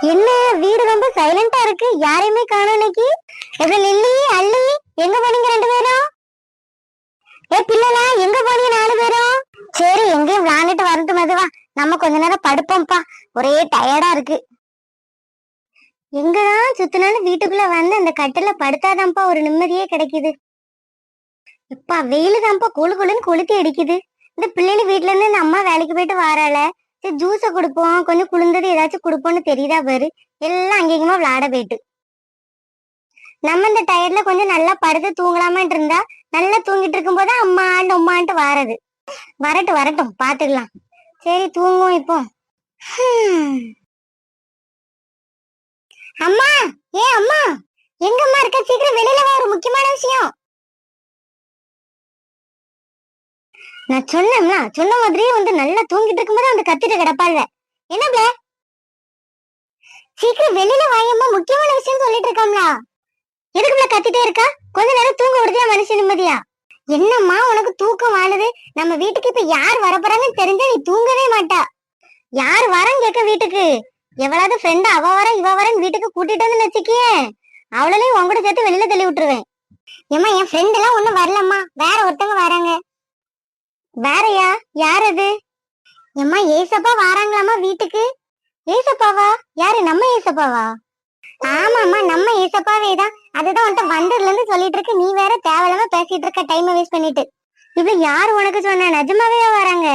என்ன வீடு ரொம்ப சைலண்டா இருக்கு? யாரையுமே காணோம் இன்னைக்கு? இது லில்லி அள்ளி எங்க போனீங்க ரெண்டு பேரும்? ஏ பிள்ளைலாம் எங்க போனீங்க நாலு பேரும்? சரி எங்கேயும் விளையாண்டுட்டு வரது மதுவா. நம்ம கொஞ்ச நேரம் படுப்போம்ப்பா. ஒரே டயர்டா இருக்கு. எங்கதான் சுத்தினாலும் வீட்டுக்குள்ள வந்து அந்த கட்டில படுத்தாதான்ப்பா ஒரு நிம்மதியே கிடைக்குது. எப்பா வெயிலு தான்ப்பா குளு குளுன்னு கொளுத்தி அடிக்குது. இந்த பிள்ளைங்க வீட்ல இருந்து இந்த அம்மா வேலைக்கு போயிட்டு வாராள. சரி ஜூஸ குடுப்போம். கொஞ்சம் குளிர்ந்தது ஏதாச்சும் குடுப்போம்னு தெரியுதா பாரு எல்லாம் அங்கேயுமா விளையாட போயிட்டு. நம்ம இந்த டயர்ல கொஞ்சம் நல்லா படுத்து தூங்கலாமான் இருந்தா நல்லா தூங்கிட்டு இருக்கும் போது அம்மாண்டு அம்மான்ட்டு வாரது. வரட்டும் வரட்டும் பாத்துக்கலாம். சரி தூங்குவோம் இப்போ. அம்மா! ஏ அம்மா! எங்கம்மா இருக்க? சீக்கிரம் வெளியில வா ஒரு முக்கியமான விஷயம். நான் சொன்னேன்ல சொன்ன மாதிரியே வந்து நல்லா தூங்கிட்டு இருக்கும்போது வந்து கத்திட்டு கிடப்பாள் என்ன சீக்கிரம் வெளியில வாயம்மா முக்கியமான விஷயம் சொல்லிட்டு இருக்காம்ல. எதுக்குள்ள கத்திட்டே இருக்கா? கொஞ்ச நேரம் தூங்க விடுதியா மனுஷன் நிம்மதியா? என்னம்மா உனக்கு தூக்கம் வாழுது? நம்ம வீட்டுக்கு இப்ப யார் வரப்போறாங்கன்னு தெரிஞ்சா நீ தூங்கவே மாட்டா. யார் வரன்னு கேட்க வீட்டுக்கு? எவ்வளவு ஃப்ரெண்ட் அவ வர இவ வரன்னு வீட்டுக்கு கூட்டிட்டு வந்து வச்சுக்கியே. அவளையும் உங்ககிட்ட சேர்த்து வெளியில தள்ளி விட்டுருவேன். ஏமா என் ஃப்ரெண்ட் எல்லாம் ஒண்ணும் வரலம்மா. வேற ஒருத்தவங்க வராங்க. வேறயா? யார் அது எம்மா ஏசப்பா வாராங்களாமா வீட்டுக்கு? ஏசப்பாவா? யாரு நம்ம ஏசப்பாவா? ஆமாம்மா நம்ம ஏசப்பாவே தான் அதுதான் உன்கிட்ட வந்ததுல இருந்து சொல்லிட்டு இருக்கு நீ வேற தேவையில்லாம பேசிட்டு இருக்க டைம் வேஸ்ட் பண்ணிட்டு. இது யார் உனக்கு சொன்ன? நிஜமாவே வராங்க.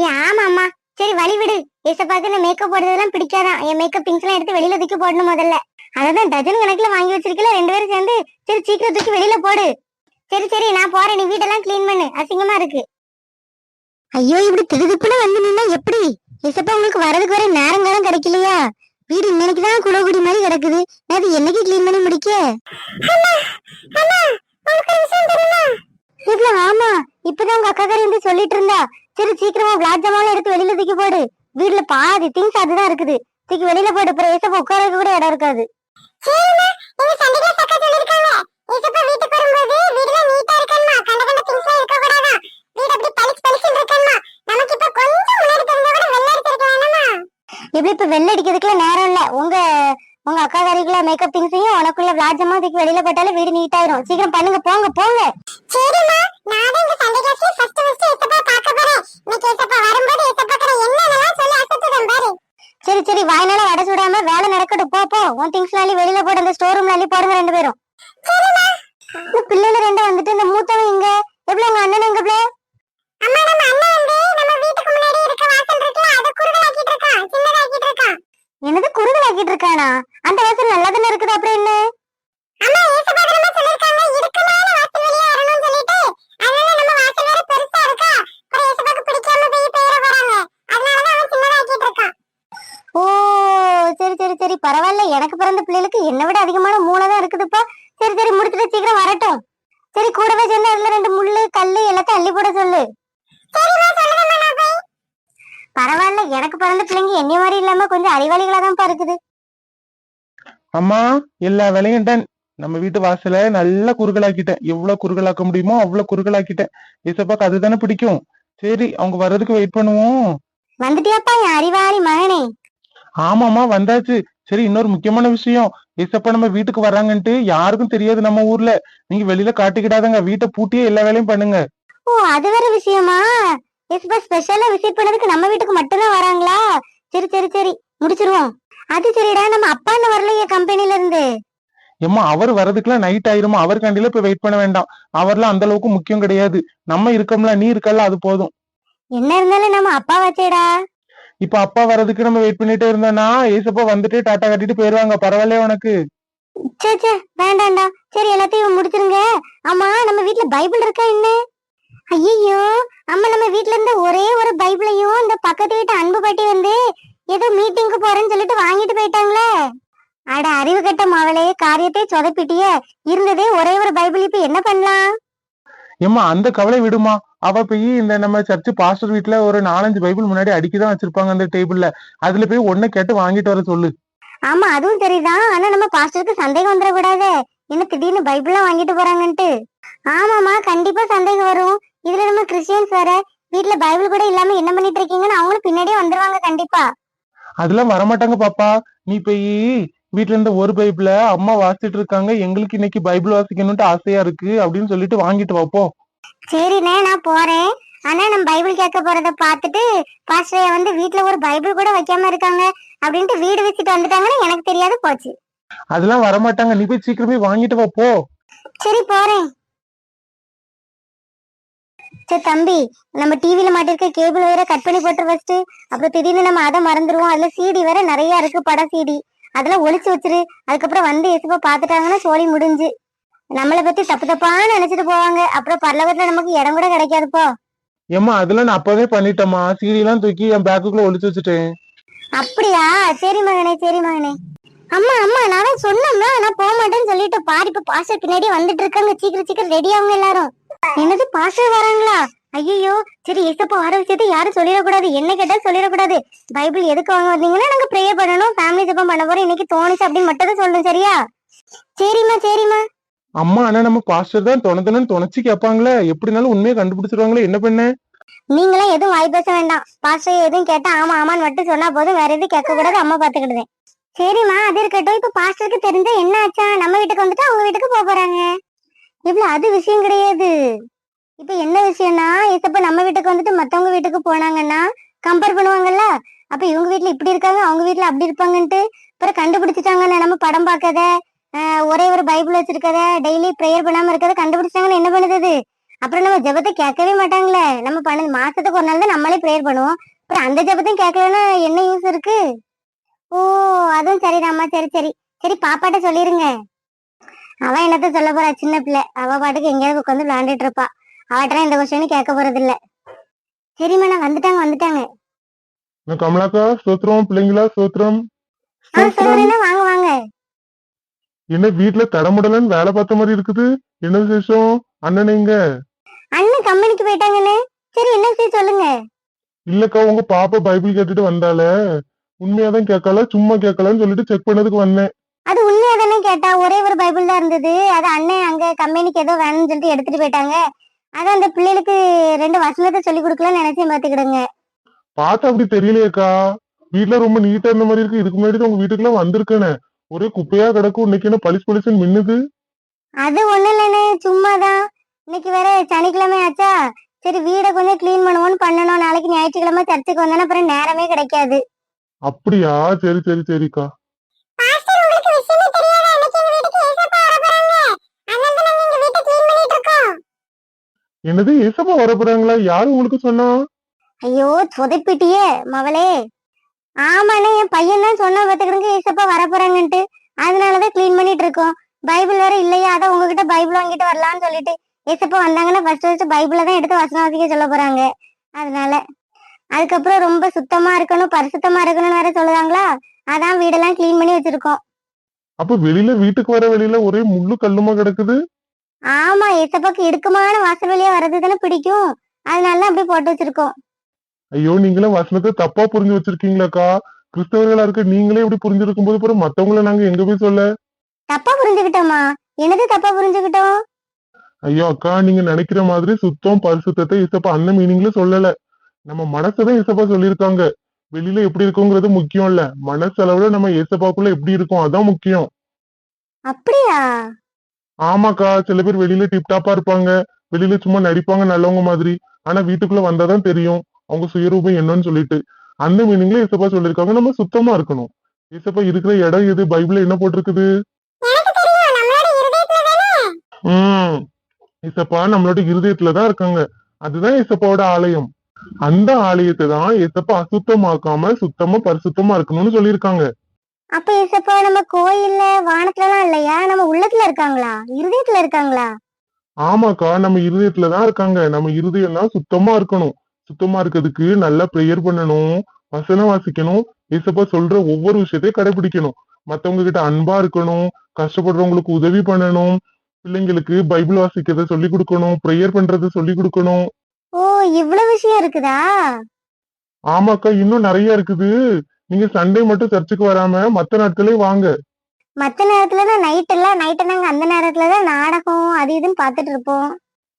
ஏ ஆமாம்மா. சரி வழி விடு. ஏசப்பாக்கு இந்த மேக்கப் போடுறதெல்லாம் பிடிக்காதான் என் மேக்கப் பிங்ஸ் எல்லாம் எடுத்து வெளியில தூக்கி போடணும் முதல்ல. அதான் டஜன் கணக்குல வாங்கி வச்சிருக்கல ரெண்டு பேரும் சேர்ந்து. சரி சீக்கிரம் தூக்கி வெளியில போடு. சரி சரி நான் போறேன். நீ வீடெல்லாம் க்ளீன் பண்ணு. அசிங்கமா இருக்கு. ஐயோ இப்படி திடுதிப்புன்னு வந்து நின்னா எப்படி? இசப்பா உங்களுக்கு வரதுக்கு வர நேரங்காலம் கிடைக்கலையா? வீடு இன்னைக்கு தான் குளகுடி மாதிரி கிடக்குது. அது என்னைக்கு க்ளீன் பண்ணி முடிக்க? இவ்வளவு ஆமா. இப்பதான் உங்க அக்கா காரி வந்து சொல்லிட்டு இருந்தா. சரி சீக்கிரமா ஜாமான் எடுத்து வெளியில தூக்கி போடு. வீட்டுல பாதி திங்ஸ் அதுதான் இருக்குது. தூக்கி வெளியில போட்டு அப்புறம் ஏசப்பா உட்காரதுக்கு கூட இடம் இருக்காது. இப்படி இப்ப வெள்ள அடிக்கிறதுக்குள்ள நேரம் இல்ல. உங்க உங்க அக்கா காரிக்குள்ள மேக்கப் திங்ஸையும் உனக்குள்ள விளாஜமா தூக்கி வெளியில போட்டாலும் வீடு நீட் ஆயிரும். சீக்கிரம் பண்ணுங்க போங்க போங்க. சரிம்மா. நான் இந்த சண்டே கிளாஸ்ல ஃபர்ஸ்ட் ஃபர்ஸ்ட் ஏசப்பா பார்க்க போறேன். இன்னைக்கு ஏசப்பா வரும்போது ஏசப்பா கிட்ட என்னென்னலாம் சொல்லி அசத்துறேன் பாரு. சரி சரி வாய்னால வடை சுடாம வேலை நடக்கட்டும். போ போ. உன் திங்ஸ் அள்ளி வெளியில போட்டு அந்த ஸ்டோர் ரூம்ல அள்ளி போடுங்க ரெண்டு பேரும். இந்த பிள்ளைல ரெண்டு வந்துட்டு இந்த மூத்தவன் இங்க. எவ்வளவு உங்க அண்ணன் எங்க பிள்ளை அம்மா நம்ம அண்ணன் சின்னதாக்கிட்டு இருக்கான் என்னது குறுகலாக்கிட்டு இருக்கானா? அந்த வாசல் நல்லா தானே இருக்குது அப்புறம் என்ன? அம்மா ஏசப்பா நம்ம சொல்லிருக்காங்க. இதுக்கு மேல வாசல் வழியா வரணும்னு சொல்லிட்டு அதனால நம்ம வாசல் வேற பெருசா இருக்கா? அப்புறம் ஏசப்பாக்கு பிடிக்காம போய் அதனால தான் அவன் சின்னதாக்கிட்டு இருக்கான் ஓ சரி சரி சரி. பரவாயில்ல. எனக்கு பிறந்த பிள்ளைகளுக்கு என்னை விட அதிகமான மூளை தான் இருக்குதுப்பா சரி சரி முடிச்சுட்டு சீக்கிரம் வரட்டும் சரி கூடவே சேர்ந்து அதுல ரெண்டு முள்ளு கல்லு எல்லாத்தையும் அள்ளி போட சொல்லு பரவாயில்ல எனக்கு பிறந்த பிள்ளைங்க என்னை மாதிரி இல்லாம கொஞ்சம் அறிவாளிகளா தான் இருக்குது. அம்மா எல்லா வேலையும் டன் நம்ம வீட்டு வாசல நல்லா குறுகலாக்கிட்டேன். எவ்வளவு குறுகலாக்க முடியுமோ அவ்வளவு குறுகலாக்கிட்டேன். ஏசப்பாக்கு அதுதானே பிடிக்கும். சரி அவங்க வர்றதுக்கு வெயிட் பண்ணுவோம். வந்துட்டியாப்பா என் அறிவாளி மகனே? ஆமாமா வந்தாச்சு. சரி இன்னொரு முக்கியமான விஷயம். ஏசப்பா நம்ம வீட்டுக்கு வர்றாங்கன்ட்டு யாருக்கும் தெரியாது நம்ம ஊர்ல. நீங்க வெளியில காட்டிக்கிடாதங்க. வீட்டை பூட்டியே எல்லா வேலையும் பண்ணுங்க. ஓ அது வேற விஷயமா? எஸ்பா ஸ்பெஷலா விசிட் பண்ணதுக்கு நம்ம வீட்டுக்கு மட்டும்தான் வராங்களா? சரி சரி சரி. முடிச்சிருவோம். அது சரிடா நம்ம அப்பா இன்னும் வரலையே கம்பெனில இருந்து. ஏம்மா அவர் வர்றதுக்குலாம் நைட் ஆயிருமா? அவர் கண்டில போய் வெயிட் பண்ண வேண்டாம். அவர்லாம் அந்த அளவுக்கு முக்கியம் கிடையாது. நம்ம இருக்கோம்ல நீ இருக்கல அது போதும். என்ன இருந்தாலும் நம்ம அப்பா வச்சேடா. இப்ப அப்பா வர்றதுக்கு நம்ம வெயிட் பண்ணிட்டே இருந்தோம்னா ஏசப்பா வந்துட்டு டாட்டா கட்டிட்டு போயிருவாங்க. பரவாயில்லையா உனக்கு? சே சே வேண்டாம்டா. சரி எல்லாத்தையும் முடிச்சிருங்க. ஆமா நம்ம வீட்ல பைபிள் இருக்கா என்ன? ஐயோ அம்மா நம்ம வீட்ல இருந்த ஒரே ஒரு பைபிளையும் இந்த பக்கத்து வீட்டு அன்பு பாட்டி வந்து ஏதோ மீட்டிங்க்கு போறேன்னு சொல்லிட்டு வாங்கிட்டு போயிட்டாங்களே. அட அறிவு கட்ட மாவளே காரியத்தை சொதப்பிட்டியே. இருந்ததே ஒரே ஒரு பைபிள் இப்ப என்ன பண்ணலாம்? ஏம்மா அந்த கவலை விடுமா? அவ போய் இந்த நம்ம சர்ச் பாஸ்டர் வீட்ல ஒரு நாலஞ்சு பைபிள் முன்னாடி அடிக்கிதான் வச்சிருப்பாங்க அந்த டேபிள்ல. அதுல போய் ஒண்ணு கேட்டு வாங்கிட்டு வர சொல்லு. ஆமா அதுவும் சரிதான். ஆனா நம்ம பாஸ்டருக்கு சந்தேகம் வந்துடக்கூடாது. என்ன திடீர்னு பைபிள்லாம் வாங்கிட்டு போறாங்கன்ட்டு. ஆமாமா கண்டிப்பா சந்தேகம் வரும். இதுல நம்ம கிறிஸ்டியன்ஸ் வேற வீட்ல பைபிள் கூட இல்லாம என்ன பண்ணிட்டு இருக்கீங்கன்னு அவங்களும் பின்னாடியே வந்துருவாங்க கண்டிப்பா. அதெல்லாம் வரமாட்டாங்க பாப்பா. நீ போய் வீட்ல இருந்த ஒரு பைபிள அம்மா வாசிட்டு இருக்காங்க எங்களுக்கு இன்னைக்கு பைபிள் வாசிக்கணும்ட்டு ஆசையா இருக்கு அப்படின்னு சொல்லிட்டு வாங்கிட்டு வா போ. சரிண்ணே நான் போறேன். ஆனா நம்ம பைபிள் கேட்க போறத பார்த்துட்டு பாஸ்டரைய வந்து வீட்ல ஒரு பைபிள் கூட வைக்காம இருக்காங்க அப்படின்ட்டு வீடு வச்சுட்டு வந்துட்டாங்கன்னு எனக்கு தெரியாது போச்சு. அதெல்லாம் வரமாட்டாங்க. நீ போய் சீக்கிரமே வாங்கிட்டு வா போ. சரி போறேன். சரி தம்பி நம்ம டிவில மாட்டிருக்க கேபிள் வேற கட் பண்ணி போட்டு ஃபர்ஸ்ட் அப்புறம் திடீர்னு நம்ம அதை மறந்துடுவோம் அதுல சிடி வேற நிறைய இருக்கு பட சிடி அதெல்லாம் ஒளிச்சு வச்சிரு. அதுக்கப்புறம் வந்து எசுப்பா பாத்துட்டாங்கன்னா சோழி முடிஞ்சு. நம்மளை பத்தி தப்பு தப்பான்னு நினைச்சிட்டு போவாங்க. அப்புறம் பரலோகத்துல நமக்கு இடம் கூட கிடைக்காதுப்போ ஏம்மா அதெல்லாம் நான் அப்பவே பண்ணிட்டேம்மா. சீடி எல்லாம் தூக்கி என் பேக்குக்குள்ள ஒளிச்சு வச்சுட்டேன். அப்படியா? சரி மகனே சரி மகனே. அம்மா அம்மா நான் சொன்னோம்னா நான் போக மாட்டேன்னு சொல்லிட்டு பாரு இப்ப பாஸ்டர் பின்னாடி வந்துட்டு இருக்காங்க. சீக்கிரம் சீக்கிரம் ரெடி ஆகுங்க எல்லாரும். என்னது பாஸ்டர் வராங்களா? ஐயோ சரி ஏசப்பா வர விஷயத்தை யாரும் சொல்லிடக்கூடாது. என்ன கேட்டா சொல்லிடக்கூடாது. பைபிள் எதுக்கு வாங்க வந்தீங்கன்னா நாங்க ப்ரேயர் பண்ணணும். ஃபேமிலி ஜெபம் பண்ண போறோம். இன்னைக்கு தோணுச்சு அப்படின்னு மட்டும் தான் சொல்லணும் சரியா? சரிம்மா சரிம்மா. அம்மா ஆனா நம்ம பாஸ்டர் தான் தொணத்தனு துணைச்சு கேட்பாங்களே. எப்படினாலும் உண்மையை கண்டுபிடிச்சிருவாங்களே. என்ன பண்ண? நீங்களாம் எதுவும் வாய் பேச வேண்டாம். பாஸ்டர் எதுவும் கேட்டா ஆமா ஆமான்னு மட்டும் சொன்னா போதும். வேற எதுவும் கேட்க கூடாது அம்மா பாத்துக்கிடுவேன் சரிம்மா அது இருக்கட்டும். இப்ப பாஸ்டருக்கு தெரிஞ்சா என்ன ஆச்சா? நம்ம வீட்டுக்கு வந்துட்டு அவங்க வீட்டுக்கு போக போறாங்க. இவ்வளவு அது விஷயம் கிடையாது. இப்ப என்ன விஷயம்னா இப்ப நம்ம வீட்டுக்கு வந்துட்டு மத்தவங்க வீட்டுக்கு போனாங்கன்னா கம்பேர் பண்ணுவாங்கல்ல? அப்ப இவங்க வீட்டுல இப்படி இருக்காங்க அவங்க வீட்டுல அப்படி இருப்பாங்கன்ட்டு அப்புறம் கண்டுபிடிச்சிட்டாங்கன்னு நம்ம படம் பார்க்கத ஒரே ஒரு பைபிள் வச்சிருக்கத டெய்லி ப்ரேயர் பண்ணாம இருக்கத கண்டுபிடிச்சிட்டாங்கன்னு என்ன பண்ணுது அப்புறம் நம்ம ஜெபத்தை கேட்கவே மாட்டாங்களே. நம்ம பண்ண மாசத்துக்கு ஒரு நாள் தான் நம்மளே ப்ரேயர் பண்ணுவோம். அப்புறம் அந்த ஜெபத்தையும் கேட்கலன்னா என்ன யூஸ் இருக்கு? ஓ அதுவும் சரிதாம்மா. சரி சரி. சரி பாப்பாட்ட சொல்லிருங்க. அவ என்னத்த சொல்ல போறா சின்ன பிள்ளை. அவ பாட்டுக்கு எங்கேயாவது உட்காந்து விளையாண்டுட்டு இருப்பா. அவட்ட இந்த கொஸ்டின் கேட்க போறது இல்ல சரிம்மா நான் வந்துட்டாங்க வந்துட்டாங்க. கமலாக்கா? சோத்திரம் பிள்ளைங்களா? சோத்திரம்? வாங்க வாங்க. என்ன வீட்டுல தடமுடலன்னு வேலை பார்த்த மாதிரி இருக்குது? என்ன விசேஷம்? அண்ணன் எங்க? அண்ணன் கம்பெனிக்கு போயிட்டாங்கன்னு சரி என்ன விஷயம் சொல்லுங்க. இல்லக்கா உங்க பாப்பா பைபிள் கேட்டுட்டு வந்தால உண்மையாதான் கேட்கல சும்மா கேட்கலன்னு சொல்லிட்டு செக் பண்ணதுக்கு வந்தேன். அது உண்மையா தானே கேட்டா? ஒரே ஒரு பைபிள் தான் இருந்தது. அது அண்ணன் அங்க கம்பெனிக்கு ஏதோ வேணும்னு சொல்லிட்டு எடுத்துட்டு போயிட்டாங்க. அதான் அந்த பிள்ளைகளுக்கு ரெண்டு வசனத்தை சொல்லி கொடுக்கலாம்னு நினைச்சேன் பாத்துக்கிடுங்க பார்த்தா அப்படி தெரியலையேக்கா? வீட்ல ரொம்ப நீட்டா இருந்த மாதிரி இருக்கு. இதுக்கு முன்னாடி உங்க வீட்டுக்குள்ள வந்திருக்கேனே. ஒரே குப்பையா கிடக்கும் இன்னைக்கு என்ன பளிச்சு பளிச்சுன்னு மின்னுது? அது ஒண்ணு இல்லைண்ணே சும்மாதான். இன்னைக்கு வேற சனிக்கிழமை ஆச்சா? சரி வீடை கொஞ்சம் க்ளீன் பண்ணுவோம்னு பண்ணணும். நாளைக்கு ஞாயிற்றுக்கிழமை சர்ச்சுக்கு வந்தோன்னா அப்புறம் நேரமே கிடைக்காது. அப்படியா? சரி சரி சரிக்கா. என்னது ஏசப்பா வர போறாங்களா யாரு உங்களுக்கு சொன்னா? ஐயோ சொதப்பிட்டியே மவளே ஆமாண்ணே என் பையன் தான் சொன்னா பாத்துக்கிடுங்க ஏசப்பா வர போறாங்கன்ட்டு அதனாலதான் க்ளீன் பண்ணிட்டு இருக்கோம் பைபிள் வேற இல்லையா? அதான் உங்ககிட்ட பைபிள் வாங்கிட்டு வரலாம்னு சொல்லிட்டு ஏசப்பா வந்தாங்கன்னா ஃபர்ஸ்ட் ஃபர்ஸ்ட் பைபிள தான் எடுத்து வசனம் வாசிக்க சொல்ல போறாங்க. அதனால. அதுக்கப்புறம் ரொம்ப சுத்தமா இருக்கணும் பரிசுத்தமா இருக்கணும்னு வேற சொல்லுவாங்களா அதான் வீடெல்லாம் க்ளீன் பண்ணி வச்சிருக்கோம். அப்ப வெளியில வீட்டுக்கு வர வெளியில ஒரே முள்ளு கல்லுமா கிடக்குது? ஆமா ஏசப்பாக்கு இடுக்கமான வாசல் வழியா வர்றது தானே பிடிக்கும். அதனால தான் அப்படி போட்டு வச்சிருக்கோம். ஐயோ நீங்களும் வசனத்தை தப்பா புரிஞ்சு வச்சிருக்கீங்களாக்கா? கிறிஸ்தவர்களா இருக்க நீங்களே இப்படி புரிஞ்சிருக்கும் போது அப்புறம் மத்தவங்கள நாங்க எங்க போய் சொல்ல? தப்பா புரிஞ்சுக்கிட்டோமா? என்னது தப்பா புரிஞ்சுக்கிட்டோம்? ஐயோ அக்கா நீங்க நினைக்கிற மாதிரி சுத்தம் பரிசுத்தத்தை இசப்பா அந்த மீனிங்ல சொல்லல. நம்ம மனசதான் இசப்பா சொல்லியிருக்காங்க. வெளியில எப்படி இருக்குங்கிறது முக்கியம் இல்ல மனசளவுல நம்ம ஏசப்பாக்குள்ள எப்படி இருக்கோம் அதான் முக்கியம். அப்படியா? ஆமாக்கா சில பேர் வெளியில டிப்டாப்பா இருப்பாங்க. வெளியில சும்மா நடிப்பாங்க நல்லவங்க மாதிரி. ஆனா வீட்டுக்குள்ள வந்தாதான் தெரியும். அவங்க சுயரூபம் என்னன்னு சொல்லிட்டு. அந்த மீனிங்ல இசப்பா சொல்லியிருக்காங்க. நம்ம சுத்தமா இருக்கணும். இசப்பா இருக்கிற இடம் எது? பைபிள்ல என்ன போட்டிருக்குது? உம் இசப்பா நம்மளோட இருதயத்துலதான் இருக்காங்க. அதுதான் இசப்பாவோட ஆலயம். அந்த ஆலயத்தை தான் இசப்பா அசுத்தமாக்காம சுத்தமா பரிசுத்தமா இருக்கணும்னு சொல்லியிருக்காங்க. அப்ப ஏசப்பா நம்ம கோயில்ல வானத்துல எல்லாம் இல்லையா? நம்ம உள்ளத்துல இருக்காங்களா? இருதயத்துல இருக்காங்களா? ஆமாக்கா நம்ம இருதயத்துலதான் இருக்காங்க. நம்ம இருதயம் தான் சுத்தமா இருக்கணும். சுத்தமா இருக்கிறதுக்கு நல்லா ப்ரேயர் பண்ணணும். வசனம் வாசிக்கணும். இசப்பா சொல்ற ஒவ்வொரு விஷயத்தையும் கடைபிடிக்கணும். மத்தவங்க கிட்ட அன்பா இருக்கணும். கஷ்டப்படுறவங்களுக்கு உதவி பண்ணணும். பிள்ளைங்களுக்கு பைபிள் வாசிக்கிறத சொல்லி கொடுக்கணும். ப்ரேயர் பண்றத சொல்லி கொடுக்கணும். ஓ இவ்வளவு விஷயம் இருக்குதா? ஆமாக்கா இன்னும் நிறைய இருக்குது. நீங்க சண்டே மட்டும் சர்ச்சுக்கு வராம மத்த நாட்களே வாங்க. மத்த நேரத்துல தான் நைட் இல்ல நைட்டு நாங்க அந்த நேரத்துல தான் நாடகம் அது இதுன்னு பாத்துட்டு இருப்போம்.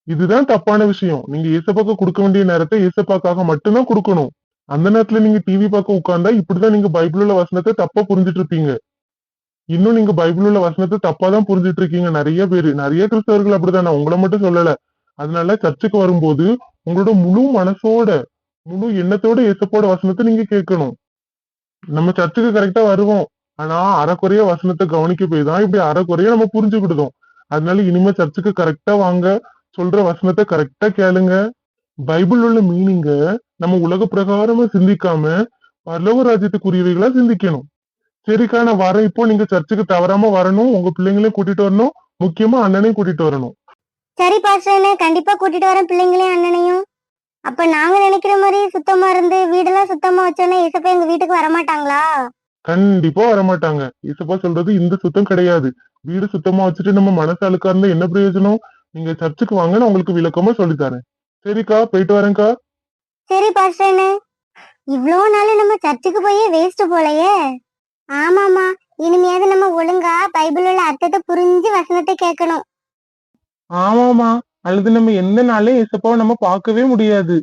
இதுதான் தப்பான விஷயம். நீங்க ஏசப்பாக்கு கொடுக்க வேண்டிய நேரத்தை ஏசப்பாக்காக மட்டும்தான் கொடுக்கணும். அந்த நேரத்துல நீங்க டிவி பார்க்க உட்கார்ந்தா இப்படிதான் நீங்க பைபிள் உள்ள வசனத்தை தப்பா புரிஞ்சிட்டு இருப்பீங்க. இன்னும் நீங்க பைபிள் உள்ள வசனத்தை தப்பா தான் புரிஞ்சிட்டு இருக்கீங்க. நிறைய பேரு நிறைய கிறிஸ்தவர்கள் அப்படிதான். உங்களை மட்டும் சொல்லல. அதனால சர்ச்சுக்கு வரும்போது உங்களோட முழு மனசோட முழு எண்ணத்தோட ஏசப்போட வசனத்தை நீங்க கேட்கணும். நம்ம சர்ச்சுக்கு கரெக்டா வருவோம். ஆனா அறக்குறைய வசனத்தை கவனிக்க போய் தான் இப்படி அறக்குறைய நம்ம புரிஞ்சுக்கிடுதோம். அதனால இனிமே சர்ச்சுக்கு கரெக்டா வாங்க. சொல்ற வசனத்தை கரெக்டா கேளுங்க. பைபிள் உள்ள மீனிங்க நம்ம உலக பிரகாரமா சிந்திக்காம பரலோக ராஜ்யத்துக்குரியவைகளா சிந்திக்கணும். சரிக்கா நான் வரேன். இப்போ நீங்க சர்ச்சுக்கு தவறாம வரணும். உங்க பிள்ளைங்களையும் கூட்டிட்டு வரணும். முக்கியமா அண்ணனையும் கூட்டிட்டு வரணும். சரி பாஸ்டர் கண்டிப்பா கூட்டிட்டு வரேன். பிள்ளைங்களையும் அண்ணனையும். அப்ப நாங்க நினைக்கிற மாதிரி சுத்தமா இருந்து வீடெல்லாம் சுத்தமா வச்சோன்னா ஏசப்பா எங்க வீட்டுக்கு வரமாட்டாங்களா? கண்டிப்பா வரமாட்டாங்க. இசப்பா சொல்றது இந்த சுத்தம் கிடையாது. வீடு சுத்தமா வச்சுட்டு நம்ம மனசு அழுக்கா இருந்தா என்ன பிரயோஜனம்? நீங்க சர்ச்சுக்கு வாங்க நான் உங்களுக்கு விளக்கமா சொல்லித் தரேன் சரிக்கா போயிட்டு வரேன்க்கா. சரி பாஸ்டர்னு இவ்ளோ நாள் நம்ம சர்ச்சுக்கு போயே வேஸ்ட் போலயே. ஆமாமா இனிமையாவது நம்ம ஒழுங்கா பைபிள் உள்ள அர்த்தத்தை புரிஞ்சு வசனத்தை கேட்கணும். ஆமாமா அல்லது நம்ம எந்த நாளையும் ஏசப்பாவை நம்ம பார்க்கவே முடியாது.